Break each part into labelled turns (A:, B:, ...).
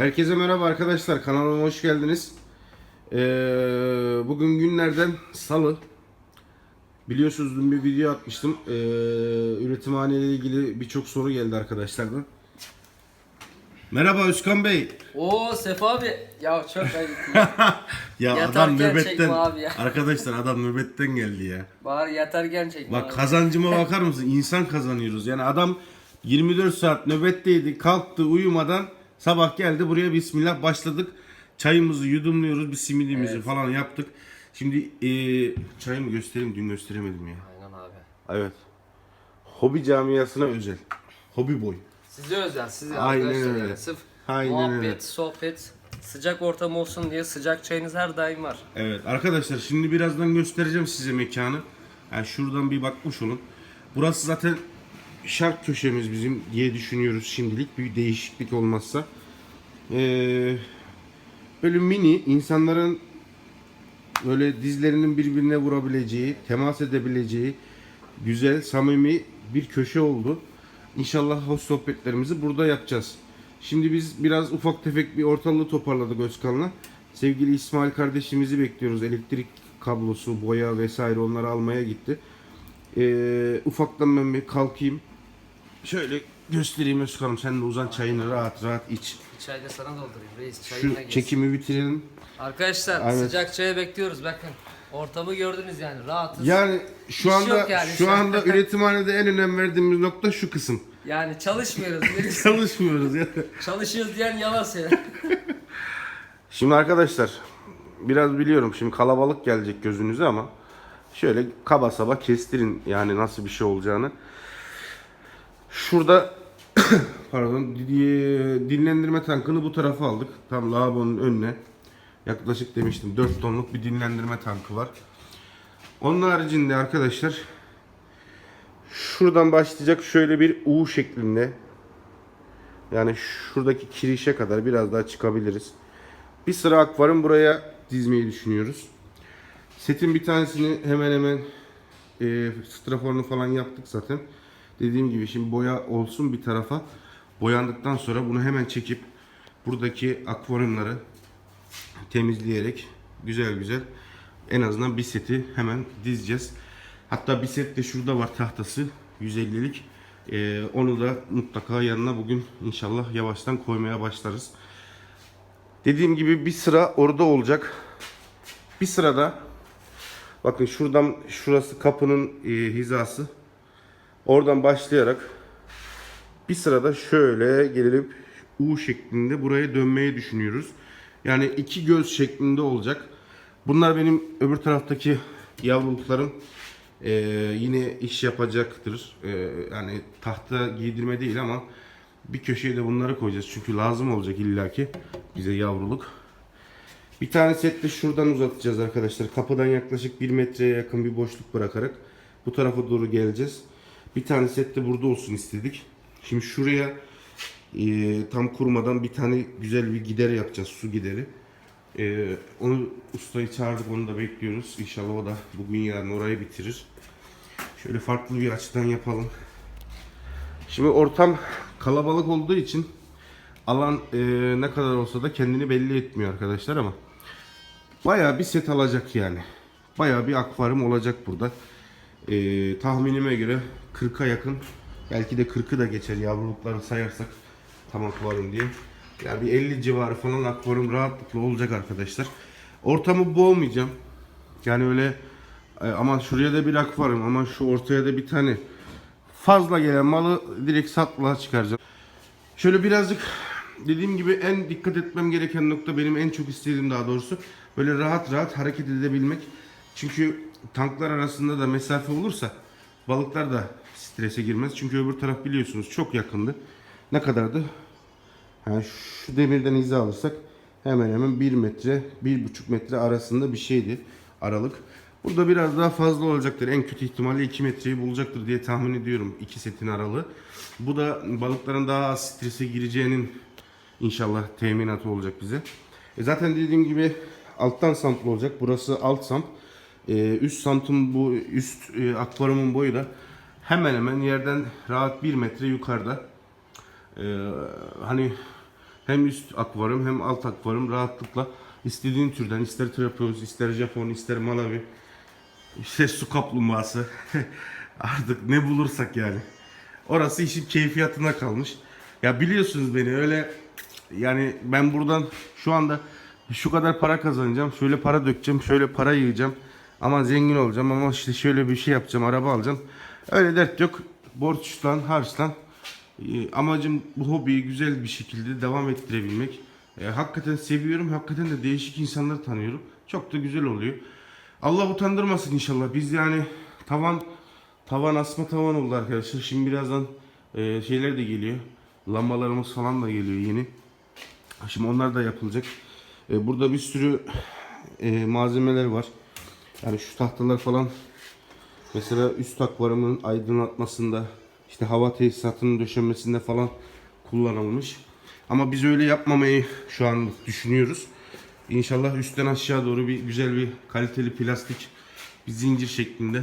A: Herkese merhaba arkadaşlar kanalıma hoş geldiniz. Ee, bugün günlerden salı. Biliyorsunuz dün bir video atmıştım. Ee, üretimhane ile ilgili birçok soru geldi arkadaşlardan. Merhaba Özkan Bey.
B: Oo Sefa abi. Ya çok ayıp ya.
A: Ya adam nöbetten
B: ya.
A: arkadaşlar adam nöbetten geldi ya.
B: Bari yatarken çekme
A: Bak
B: abi.
A: kazancıma bakar mısın? İnsan kazanıyoruz. Yani adam 24 saat nöbetteydi. Kalktı uyumadan sabah geldi buraya bismillah başladık. Çayımızı yudumluyoruz. Bir simidimizi
B: Evet.
A: falan yaptık. Şimdi eee çayımı göstereyim. Dün gösteremedim ya.
B: Aynen abi.
A: Evet. Hobi camiasına özel. Hobi boy.
B: Size özel size
A: Aynen öyle.
B: Sırf
A: Aynen
B: muhabbet,
A: öyle.
B: sohbet, sıcak ortam olsun diye sıcak çayınız her daim var.
A: Evet arkadaşlar şimdi birazdan göstereceğim size mekanı. Yani şuradan bir bakmış olun. Burası zaten şark köşemiz bizim diye düşünüyoruz şimdilik bir değişiklik olmazsa. Ee, böyle mini insanların böyle dizlerinin birbirine vurabileceği, temas edebileceği güzel, samimi bir köşe oldu. İnşallah hoş sohbetlerimizi burada yapacağız. Şimdi biz biraz ufak tefek bir ortalığı toparladık Özkan'la. Sevgili İsmail kardeşimizi bekliyoruz. Elektrik kablosu, boya vesaire onları almaya gitti. Ee, ufaktan ben bir kalkayım. Şöyle göstereyim Özkan'ım. Sen de uzan çayını rahat rahat iç.
B: Bir çay da sana doldurayım reis
A: Şu
B: çayına gelsin.
A: çekimi bitirelim.
B: Arkadaşlar
A: Aynen.
B: sıcak çaya bekliyoruz bakın. Ortamı gördünüz yani rahatız.
A: Yani şu
B: İş
A: anda
B: yok yani
A: şu
B: şu an.
A: anda üretimhanede en önem verdiğimiz nokta şu kısım.
B: Yani çalışmıyoruz.
A: Çalışmıyoruz ya.
B: Çalışıyoruz diyen yalan söyler.
A: Şimdi arkadaşlar biraz biliyorum şimdi kalabalık gelecek gözünüze ama şöyle kaba saba kestirin yani nasıl bir şey olacağını. Şurada pardon di- dinlendirme tankını bu tarafa aldık. Tam lavabonun önüne. Yaklaşık demiştim 4 tonluk bir dinlendirme tankı var. Onun haricinde arkadaşlar şuradan başlayacak şöyle bir U şeklinde yani şuradaki kirişe kadar biraz daha çıkabiliriz. Bir sıra akvaryum buraya dizmeyi düşünüyoruz. Setin bir tanesini hemen hemen e, straforunu falan yaptık zaten. Dediğim gibi şimdi boya olsun bir tarafa. Boyandıktan sonra bunu hemen çekip buradaki akvaryumları temizleyerek güzel güzel en azından bir seti hemen dizeceğiz. Hatta bir set de şurada var tahtası 150'lik. E, onu da mutlaka yanına bugün inşallah yavaştan koymaya başlarız. Dediğim gibi bir sıra orada olacak. Bir sırada bakın şuradan şurası kapının e, hizası. Oradan başlayarak bir sırada şöyle gelip U şeklinde buraya dönmeyi düşünüyoruz. Yani iki göz şeklinde olacak. Bunlar benim öbür taraftaki yavruluklarım. Ee, yine iş yapacaktır. Ee, yani tahta giydirme değil ama bir köşeye de bunları koyacağız. Çünkü lazım olacak illaki bize yavruluk. Bir tane set de şuradan uzatacağız arkadaşlar. Kapıdan yaklaşık 1 metreye yakın bir boşluk bırakarak bu tarafa doğru geleceğiz. Bir tane set de burada olsun istedik. Şimdi şuraya e, tam kurmadan bir tane güzel bir gider yapacağız. Su gideri. E, onu ustayı çağırdık onu da bekliyoruz. İnşallah o da bugün yarın orayı bitirir. Şöyle farklı bir açıdan yapalım. Şimdi ortam kalabalık olduğu için alan e, ne kadar olsa da kendini belli etmiyor arkadaşlar ama bayağı bir set alacak yani. Bayağı bir akvaryum olacak burada. E, tahminime göre 40'a yakın belki de 40'ı da geçer yavrulukları sayarsak tam akvaryum diye. Yani bir 50 civarı falan akvaryum rahatlıkla olacak arkadaşlar. Ortamı boğmayacağım. Yani öyle e, ama şuraya da bir akvaryum ama şu ortaya da bir tane fazla gelen malı direkt satlığa çıkaracağım. Şöyle birazcık dediğim gibi en dikkat etmem gereken nokta benim en çok istediğim daha doğrusu böyle rahat rahat hareket edebilmek. Çünkü tanklar arasında da mesafe olursa balıklar da strese girmez. Çünkü öbür taraf biliyorsunuz çok yakındı. Ne kadardı? Yani şu demirden hiza alırsak hemen hemen 1 metre, 1,5 metre arasında bir şeydi aralık. Burada biraz daha fazla olacaktır. En kötü ihtimalle 2 metreyi bulacaktır diye tahmin ediyorum iki setin aralığı. Bu da balıkların daha az strese gireceğinin inşallah teminatı olacak bize. E zaten dediğim gibi alttan sampl olacak. Burası alt samp. E, üst sampın bu üst e, akvaryumun boyu da hemen hemen yerden rahat 1 metre yukarıda. Ee, hani Hem üst akvaryum hem alt akvaryum rahatlıkla istediğin türden ister trapeus, ister Japon, ister Malawi, işte su kaplumbağası artık ne bulursak yani. Orası işin keyfiyatına kalmış. Ya biliyorsunuz beni öyle yani ben buradan şu anda şu kadar para kazanacağım, şöyle para dökeceğim, şöyle para yığacağım. Ama zengin olacağım ama işte şöyle bir şey yapacağım, araba alacağım. Öyle dert yok. Borçtan, harçtan. Ee, amacım bu hobiyi güzel bir şekilde devam ettirebilmek. Ee, hakikaten seviyorum, hakikaten de değişik insanları tanıyorum. Çok da güzel oluyor. Allah utandırmasın inşallah. Biz yani tavan tavan asma tavan oldu arkadaşlar. Şimdi birazdan e, şeyler de geliyor. Lambalarımız falan da geliyor yeni. Şimdi onlar da yapılacak. E, burada bir sürü e, malzemeler var. Yani şu tahtalar falan mesela üst akvaryumun aydınlatmasında işte hava tesisatının döşenmesinde falan kullanılmış. Ama biz öyle yapmamayı şu an düşünüyoruz. İnşallah üstten aşağı doğru bir güzel bir kaliteli plastik bir zincir şeklinde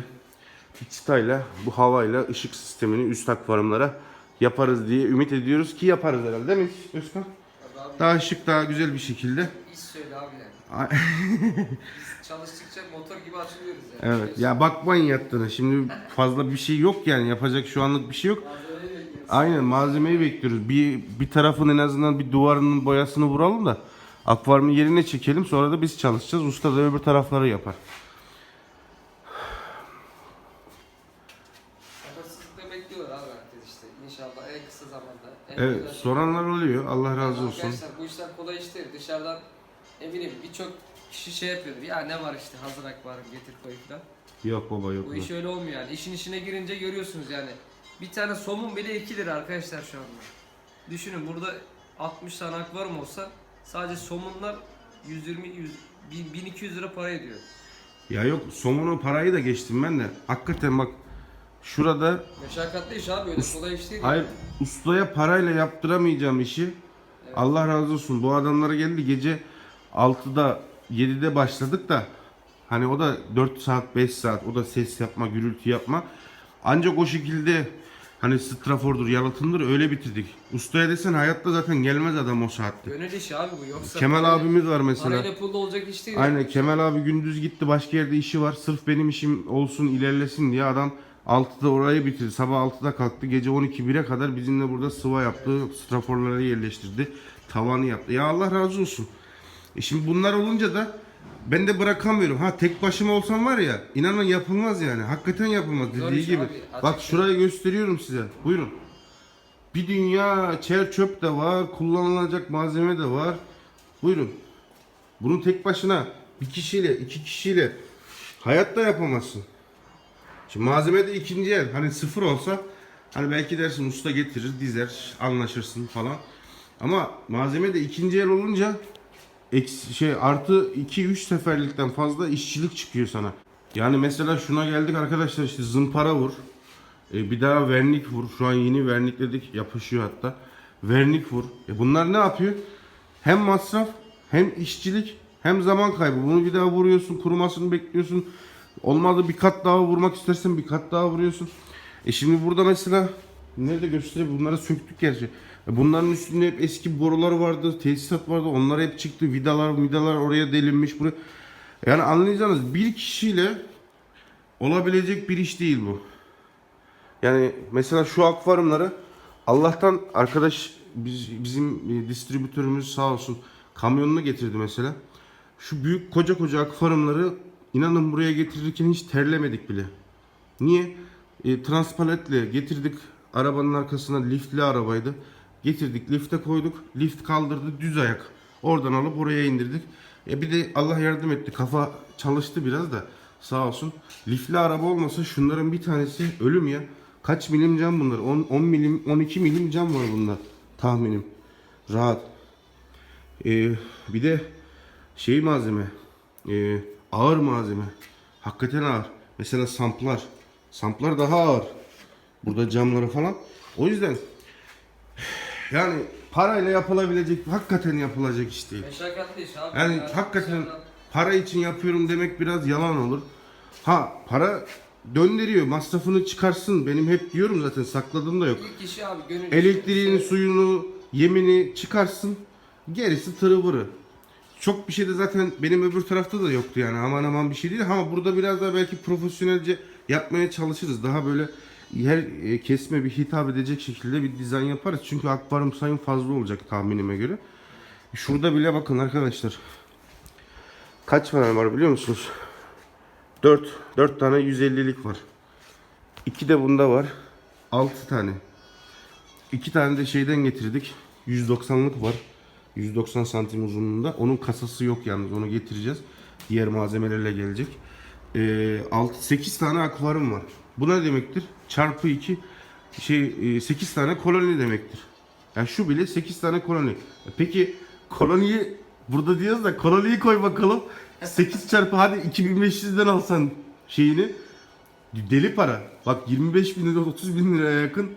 A: bir çıtayla bu havayla ışık sistemini üst akvaryumlara yaparız diye ümit ediyoruz ki yaparız herhalde değil mi Özkan? Daha şık daha güzel bir şekilde.
B: İş söyle abi yani. Biz çalıştıkça motor gibi açılıyoruz yani.
A: Evet ya bakmayın yattığına şimdi fazla bir şey yok yani yapacak şu anlık bir şey yok. Aynen malzemeyi bekliyoruz. Bir bir tarafın en azından bir duvarının boyasını vuralım da akvaryumun yerine çekelim. Sonra da biz çalışacağız. Usta da öbür tarafları yapar.
B: Sabırsızlıkla bekliyorlar abi herkes işte. İnşallah en kısa zamanda. En
A: Evet
B: güzel-
A: soranlar oluyor. Allah razı olsun.
B: Arkadaşlar bu işler kolay iş değil. Dışarıdan eminim birçok kişi şey yapıyordur. Ya ne var işte hazır akvaryum getir koy falan.
A: Yok baba yok.
B: Bu iş öyle olmuyor yani. İşin içine girince görüyorsunuz yani. Bir tane somun bile 2 lira arkadaşlar şu anda. Düşünün burada 60 tane akvaryum olsa sadece somunlar 120 100 bin- 1200 lira para ediyor.
A: Ya yok somunu parayı da geçtim ben de. Hakikaten bak şurada
B: Meşakkatli iş abi öyle kolay iş değil.
A: hayır ustaya parayla yaptıramayacağım işi. Allah razı olsun. Bu adamlara geldi gece 6'da 7'de başladık da hani o da 4 saat 5 saat o da ses yapma gürültü yapma. Ancak o şekilde hani strafordur yalıtımdır öyle bitirdik. Ustaya desen hayatta zaten gelmez adam o saatte.
B: Gönül işi abi bu yoksa
A: Kemal
B: parayla-
A: abimiz var mesela.
B: Parayla pulda olacak iş değil.
A: Aynen Kemal abi gündüz gitti başka yerde işi var. Sırf benim işim olsun ilerlesin diye adam 6'da orayı bitirdi. Sabah 6'da kalktı. Gece 12 1'e kadar bizimle burada sıva yaptı. Straforları yerleştirdi. Tavanı yaptı. Ya Allah razı olsun. E şimdi bunlar olunca da ben de bırakamıyorum. Ha tek başıma olsam var ya inanın yapılmaz yani. Hakikaten yapılmaz dediği
B: iş
A: gibi.
B: abi,
A: Bak şurayı gösteriyorum size. Buyurun. Bir dünya çer çöp de var. Kullanılacak malzeme de var. Buyurun. Bunu tek başına bir kişiyle, iki kişiyle hayatta yapamazsın. Şimdi malzeme de ikinci el. Hani sıfır olsa hani belki dersin usta getirir, dizer, anlaşırsın falan. Ama malzeme de ikinci el olunca eksi, şey artı 2-3 seferlikten fazla işçilik çıkıyor sana. Yani mesela şuna geldik arkadaşlar işte zımpara vur. E, bir daha vernik vur. Şu an yeni vernikledik. Yapışıyor hatta. Vernik vur. E, bunlar ne yapıyor? Hem masraf hem işçilik hem zaman kaybı. Bunu bir daha vuruyorsun. Kurumasını bekliyorsun. Olmadı bir kat daha vurmak istersen bir kat daha vuruyorsun. E şimdi burada mesela nerede göstereyim bunları söktük gerçi. E bunların üstünde hep eski borular vardı, tesisat vardı. Onlar hep çıktı. Vidalar, vidalar oraya delinmiş buraya. Yani anlayacağınız bir kişiyle olabilecek bir iş değil bu. Yani mesela şu akvaryumları Allah'tan arkadaş biz, bizim e, distribütörümüz sağ olsun kamyonunu getirdi mesela. Şu büyük koca koca akvaryumları inanın buraya getirirken hiç terlemedik bile. Niye? E, transpaletle getirdik arabanın arkasına liftli arabaydı. Getirdik lifte koyduk. Lift kaldırdı düz ayak. Oradan alıp oraya indirdik. E bir de Allah yardım etti. Kafa çalıştı biraz da sağ olsun. Lifli araba olmasa şunların bir tanesi ölüm ya. Kaç milim cam bunlar? 10, 10 milim 12 milim cam var bunda tahminim. Rahat. E, bir de şey malzeme. e, ağır malzeme. Hakikaten ağır. Mesela samplar. Samplar daha ağır. Burada camları falan. O yüzden yani parayla yapılabilecek, hakikaten yapılacak iş değil.
B: Meşakkatli iş abi.
A: Yani hakikaten para için yapıyorum demek biraz yalan olur. Ha para döndürüyor, masrafını çıkarsın. Benim hep diyorum zaten sakladığım da yok.
B: İlk kişi abi gönül.
A: Elektriğini, suyunu, yemini çıkarsın. Gerisi tırıvırı. Çok bir şey de zaten benim öbür tarafta da yoktu yani aman aman bir şey değil ama burada biraz daha belki profesyonelce yapmaya çalışırız. Daha böyle her e, kesme bir hitap edecek şekilde bir dizayn yaparız. Çünkü akvaryum sayım fazla olacak tahminime göre. Şurada bile bakın arkadaşlar. Kaç tane var biliyor musunuz? 4. 4 tane 150'lik var. 2 de bunda var. 6 tane. 2 tane de şeyden getirdik. 190'lık var. 190 santim uzunluğunda. Onun kasası yok yalnız. Onu getireceğiz. Diğer malzemelerle gelecek. Ee, 6 8 tane akvaryum var. Bu ne demektir? Çarpı 2 şey 8 tane koloni demektir. Yani şu bile 8 tane koloni. E Peki koloniyi burada diyoruz da koloniyi koy bakalım. 8 çarpı hadi 2500'den alsan şeyini deli para. Bak 25 bin lira 30 bin liraya yakın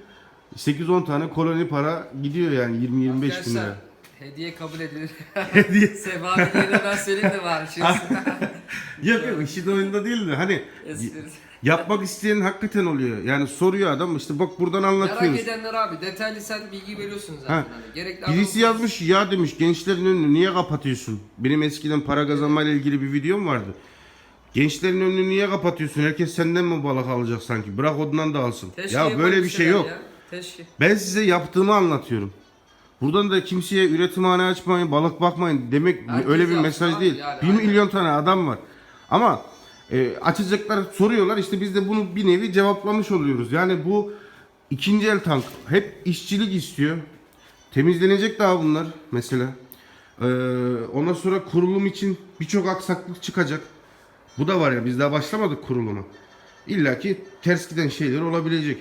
A: 8-10 tane koloni para gidiyor yani 20-25 bin lira.
B: Hediye kabul edilir.
A: Hediye.
B: De ben söyleyeyim de var.
A: Yok yok işin oyunda değil de hani
B: espriz.
A: yapmak isteyen hakikaten oluyor. Yani soruyor adam işte bak buradan
B: Merak
A: anlatıyoruz.
B: edenler abi detaylı sen bilgi veriyorsun zaten.
A: Ha.
B: Hani gerekli
A: Birisi
B: adam-
A: yazmış ya demiş gençlerin önünü niye kapatıyorsun? Benim eskiden para kazanmayla ilgili bir videom vardı. Gençlerin önünü niye kapatıyorsun? Herkes senden mi balık alacak sanki? Bırak ondan da alsın.
B: Teşke
A: ya böyle bir şey yok.
B: ya. Teşke.
A: Ben size yaptığımı anlatıyorum. Buradan da kimseye üretimhane açmayın, balık bakmayın demek
B: Herkes
A: öyle bir
B: yapsın
A: mesaj
B: abi
A: değil.
B: yani,
A: bir
B: aynen.
A: milyon tane adam var. Ama e, açacaklar soruyorlar işte biz de bunu bir nevi cevaplamış oluyoruz. Yani bu ikinci el tank hep işçilik istiyor. Temizlenecek daha bunlar mesela. Ee, ondan sonra kurulum için birçok aksaklık çıkacak. Bu da var ya biz daha başlamadık kuruluma. İlla ki ters giden şeyler olabilecek.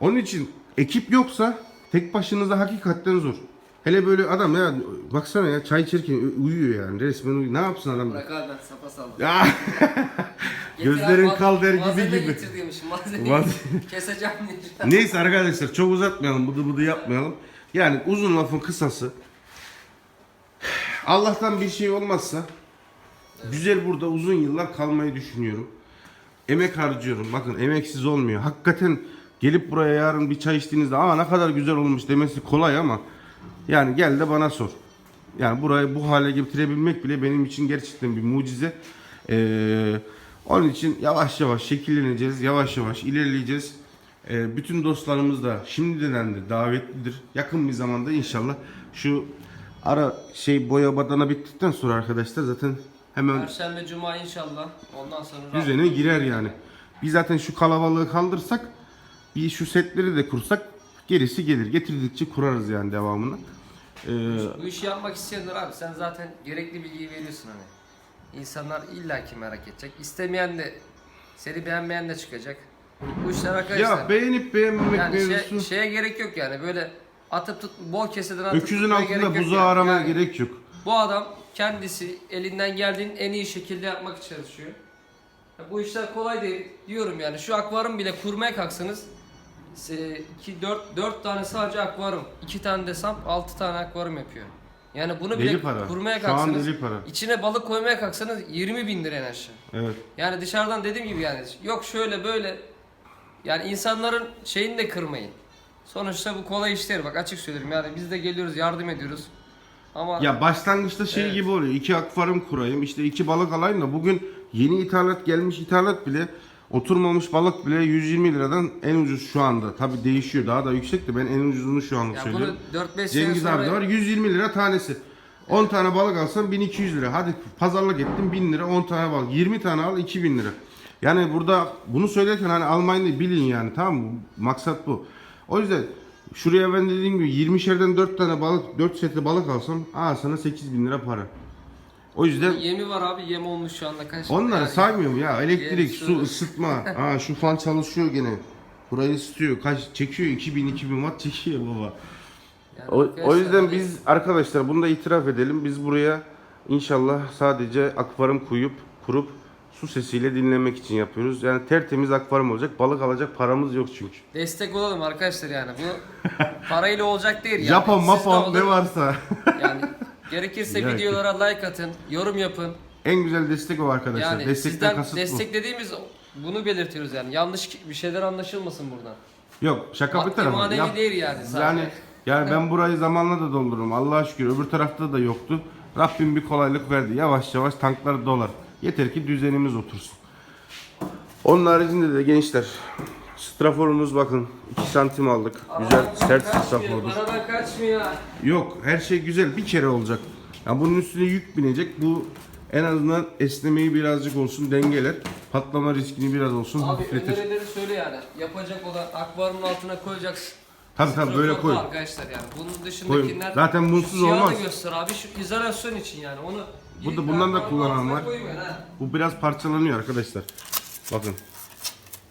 A: Onun için ekip yoksa tek başınıza hakikaten zor. Hele böyle adam ya baksana ya çay içerken uyuyor yani resmen uyuyor. Ne yapsın adam?
B: Bırak abi ben sapa salladım.
A: Ya gözlerin kal der gibi gibi.
B: getir diyormuşum. Malzeme
A: Malzeme-
B: keseceğim diye.
A: Neyse arkadaşlar çok uzatmayalım bıdı bıdı yapmayalım. Yani uzun lafın kısası. Allah'tan bir şey olmazsa güzel burada uzun yıllar kalmayı düşünüyorum. Emek harcıyorum. Bakın emeksiz olmuyor. Hakikaten gelip buraya yarın bir çay içtiğinizde aa ne kadar güzel olmuş demesi kolay ama yani gel de bana sor. Yani burayı bu hale getirebilmek bile benim için gerçekten bir mucize. Ee, onun için yavaş yavaş şekilleneceğiz, yavaş yavaş ilerleyeceğiz. Ee, bütün dostlarımız da şimdiden de davetlidir. Yakın bir zamanda inşallah şu ara şey boya badana bittikten sonra arkadaşlar zaten hemen
B: Perşembe, Cuma inşallah. Ondan sonra
A: düzene girer yani. Biz zaten şu kalabalığı kaldırsak bir şu setleri de kursak gerisi gelir. Getirdikçe kurarız yani devamını. Ee,
B: Bu işi yapmak isteyenler abi sen zaten gerekli bilgiyi veriyorsun hani. İnsanlar illaki merak edecek. İstemeyen de seni beğenmeyen de çıkacak. Bu işler arkadaşlar.
A: ya beğenip beğenmemek
B: yani şey,
A: mevzusu.
B: şeye gerek yok yani böyle atıp tut bol keseden atıp
A: Öküzün
B: tutmaya
A: altında
B: yok
A: buzağı
B: yani.
A: aramaya
B: Yani
A: gerek yok.
B: Bu adam kendisi elinden geldiğin en iyi şekilde yapmak çalışıyor. Ya bu işler kolay değil diyorum yani. Şu akvaryum bile kurmaya kalksanız 2 4 4 tane sadece akvaryum, 2 tane de samp, 6 tane akvaryum yapıyor. Yani bunu bile
A: Deli para.
B: kurmaya
A: Şu an
B: kalksanız
A: deli para.
B: içine balık koymaya kalksanız 20 bin lira en aşağı.
A: Evet.
B: Yani dışarıdan dediğim gibi yani yok şöyle böyle yani insanların şeyini de kırmayın. Sonuçta bu kolay işler bak açık söyleyeyim yani biz de geliyoruz yardım ediyoruz. Ama
A: Ya başlangıçta şey
B: Evet.
A: gibi oluyor. İki akvaryum kurayım, işte iki balık alayım da bugün yeni ithalat gelmiş ithalat bile oturmamış balık bile 120 liradan en ucuz şu anda. Tabi değişiyor daha da yüksek de ben en ucuzunu şu anlık
B: ya
A: söylüyorum.
B: bunu 4-5 sene
A: Cengiz
B: sonra
A: abi de var 120 lira tanesi. 10 tane balık alsan 1200 lira. Hadi pazarlık ettim 1000 lira 10 tane balık. 20 tane al 2000 lira. Yani burada bunu söylerken hani almayı bilin yani tamam mı? Maksat bu. O yüzden şuraya ben dediğim gibi 20'şerden 4 tane balık 4 setli balık alsam aa sana 8000 lira para. O yüzden
B: yemi var abi yem olmuş şu anda kaç
A: onları
B: yani,
A: saymıyorum ya. Elektrik, su,
B: su-
A: ısıtma. Aa şu fan çalışıyor gene. Burayı ısıtıyor. Kaç çekiyor 2000 2000 watt çekiyor baba.
B: yani
A: O, o yüzden
B: hani
A: biz arkadaşlar bunu da itiraf edelim. Biz buraya inşallah sadece akvaryum kuyup kurup su sesiyle dinlemek için yapıyoruz. Yani tertemiz akvaryum olacak. Balık alacak paramız yok çünkü.
B: destek olalım arkadaşlar yani bu parayla olacak değil yani.
A: Yapan
B: de
A: mapan ne varsa.
B: Yani gerekirse
A: Ya,
B: videolara like atın, yorum yapın.
A: en güzel destek o arkadaşlar.
B: Yani
A: Destekten
B: sizden
A: kasıt
B: desteklediğimiz bunu belirtiyoruz yani. Yanlış bir şeyler anlaşılmasın buradan.
A: bu. Yok şaka bir
B: Maddi
A: tarafa.
B: manevi
A: Yap-
B: değil yani sadece.
A: Yani Yani ben burayı zamanla da doldururum. Allah'a şükür öbür tarafta da yoktu. Rabbim bir kolaylık verdi. Yavaş yavaş tanklar dolar. Yeter ki düzenimiz otursun. Onun haricinde de gençler straforumuz bakın 2 santim aldık. Güzel sert strafordur.
B: Aradan kaçmıyor.
A: Yok her şey güzel bir kere olacak. Ya bunun üstüne yük binecek. Bu en azından esnemeyi birazcık olsun dengeler. Patlama riskini biraz olsun
B: Abi
A: hafifletir.
B: önerileri söyle yani. Yapacak olan akvaryumun altına koyacaksın.
A: Tabii tabii böyle koy.
B: Arkadaşlar yani bunun
A: Koyun.
B: dışındakiler
A: Zaten bunsuz
B: siyahı da
A: olmaz.
B: göster abi şu izolasyon için yani onu
A: Burada
B: gidip
A: bundan da kullanan var. Bu biraz parçalanıyor arkadaşlar. Bakın.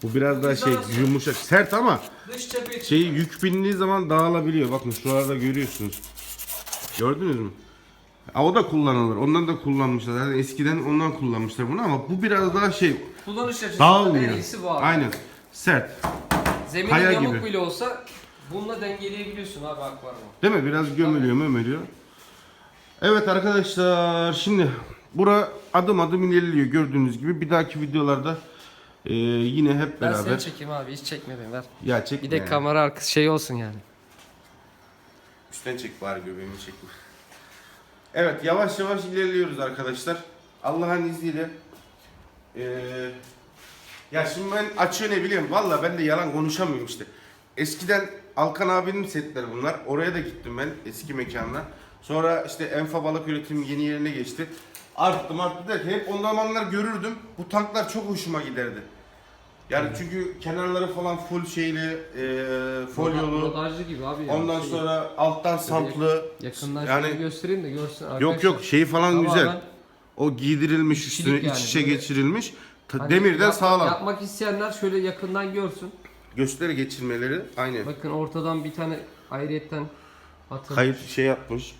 A: Bu biraz daha şey yumuşak, sert ama
B: Dış
A: şeyi yük bindiği zaman dağılabiliyor. Bakın şuralarda görüyorsunuz. Gördünüz mü? Ha, o da kullanılır. Ondan da kullanmışlar. Yani eskiden ondan kullanmışlar bunu ama bu biraz daha şey
B: Kullanış açısından en
A: dağılmıyor.
B: iyisi bu abi.
A: Aynen. Sert.
B: Zeminin
A: Kaya
B: yamuk
A: gibi.
B: bile olsa bununla dengeleyebiliyorsun abi akvaryumu.
A: Değil mi? Biraz gömülüyor mömeliyor. Evet arkadaşlar şimdi bura adım adım ilerliyor gördüğünüz gibi. Bir dahaki videolarda e, yine hep
B: Ben
A: beraber.
B: seni çekeyim abi hiç çekme beni ver.
A: Ya çek.
B: Bir de kamera arkası şey olsun yani.
A: Üstten çek bari göbeğimi çekme. Evet yavaş yavaş ilerliyoruz arkadaşlar. Allah'ın izniyle. Ee, ya şimdi ben açıyor ne bileyim. Valla ben de yalan konuşamıyorum işte. Eskiden Alkan abinin setleri bunlar. Oraya da gittim ben eski mekanına. Sonra işte Enfa Balık Üretimi yeni yerine geçti. Arttım arttı derken hep o zamanlar görürdüm. Bu tanklar çok hoşuma giderdi. Yani çünkü kenarları falan full şeyli, e, folyolu.
B: Rodajlı gibi abi ya.
A: Ondan
B: Şey,
A: sonra alttan samplı.
B: yakından
A: yani
B: şöyle göstereyim de görsün arkadaşlar.
A: yok yok şeyi falan
B: Tamamen
A: güzel. O giydirilmiş
B: İşçilik
A: üstüne iç
B: yani,
A: içe
B: böyle-
A: geçirilmiş. Ta-
B: Hani
A: demirden
B: yapmak-
A: sağlam.
B: Yapmak isteyenler şöyle yakından görsün.
A: Gösteri geçirmeleri aynı.
B: Bakın ortadan bir tane ayrıyetten atın.
A: Kayıt şey yapmış.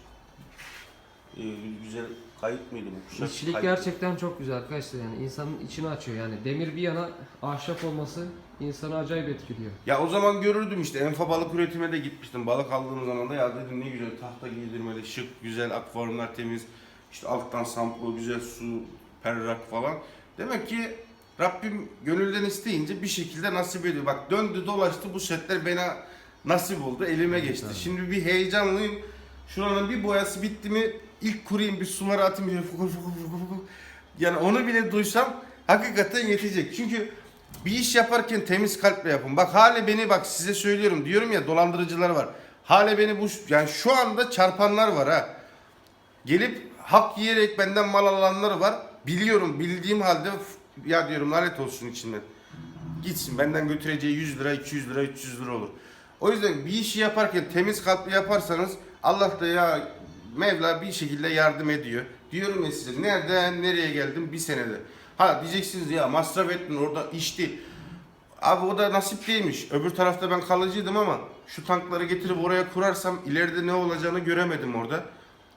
A: Ee, güzel kayıt mıydı bu kuşak?
B: İşçilik
A: Kayıt.
B: gerçekten çok güzel arkadaşlar yani insanın içini açıyor yani demir bir yana ahşap olması insanı acayip etkiliyor.
A: Ya o zaman görürdüm işte Enfa balık üretime de gitmiştim. Balık aldığım zaman da ya dedim ne güzel tahta giydirmeli, şık, güzel akvaryumlar temiz. İşte alttan samplu, güzel su, perrak falan. Demek ki Rabbim gönülden isteyince bir şekilde nasip ediyor. Bak döndü dolaştı bu setler bana nasip oldu, elime geçti. Şimdi bir heyecanlıyım. Şuranın bir boyası bitti mi ilk kurayım bir sulara atayım. Yani onu bile duysam hakikaten yetecek. Çünkü bir iş yaparken temiz kalple yapın. Bak hale beni bak size söylüyorum diyorum ya dolandırıcılar var. Hale beni bu yani şu anda çarpanlar var ha. Gelip hak yiyerek benden mal alanlar var. Biliyorum bildiğim halde ya diyorum lanet olsun içinden. Gitsin benden götüreceği 100 lira 200 lira 300 lira olur. O yüzden bir işi yaparken temiz kalpli yaparsanız Allah da ya Mevla bir şekilde yardım ediyor. Diyorum ya size nereden nereye geldim bir senede. Ha diyeceksiniz ya masraf ettin orada içti. Abi o da nasip değilmiş. Öbür tarafta ben kalıcıydım ama şu tankları getirip oraya kurarsam ileride ne olacağını göremedim orada.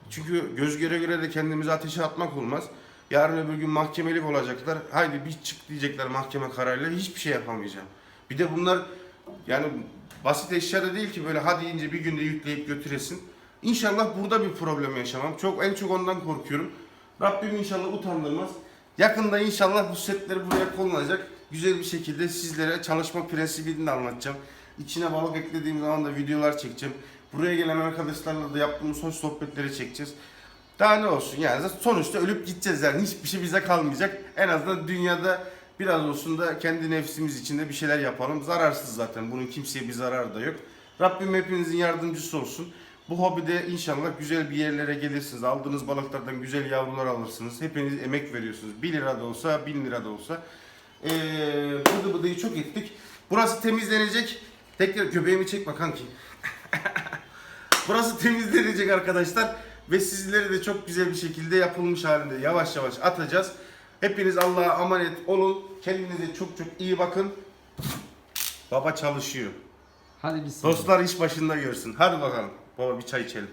A: Çünkü göz göre göre de kendimizi ateşe atmak olmaz. Yarın öbür gün mahkemelik olacaklar. Haydi bir çık diyecekler mahkeme kararıyla. Hiçbir şey yapamayacağım. Bir de bunlar yani basit eşya da değil ki böyle hadi ince bir günde yükleyip götüresin. İnşallah burada bir problem yaşamam. Çok en çok ondan korkuyorum. Rabbim inşallah utandırmaz. Yakında inşallah bu setler buraya konulacak. Güzel bir şekilde sizlere çalışma prensibini de anlatacağım. İçine balık eklediğim zaman da videolar çekeceğim. Buraya gelen arkadaşlarla da yaptığımız hoş sohbetleri çekeceğiz. Daha ne olsun yani sonuçta ölüp gideceğiz yani hiçbir şey bize kalmayacak. En azından dünyada biraz olsun da kendi nefsimiz içinde bir şeyler yapalım. Zararsız zaten bunun kimseye bir zararı da yok. Rabbim hepinizin yardımcısı olsun. Bu hobide inşallah güzel bir yerlere gelirsiniz. Aldığınız balıklardan güzel yavrular alırsınız. Hepiniz emek veriyorsunuz. 1 lira da olsa 1000 lira da olsa. Ee, bıdı bıdıyı çok ettik. Burası temizlenecek. Tekrar göbeğimi çekme kanki. Burası temizlenecek arkadaşlar. Ve sizleri de çok güzel bir şekilde yapılmış halinde yavaş yavaş atacağız. Hepiniz Allah'a emanet olun. Kendinize çok çok iyi bakın. Baba çalışıyor.
B: Hadi biz
A: Dostlar iş başında görsün. Hadi bakalım. Baba bir çay içelim.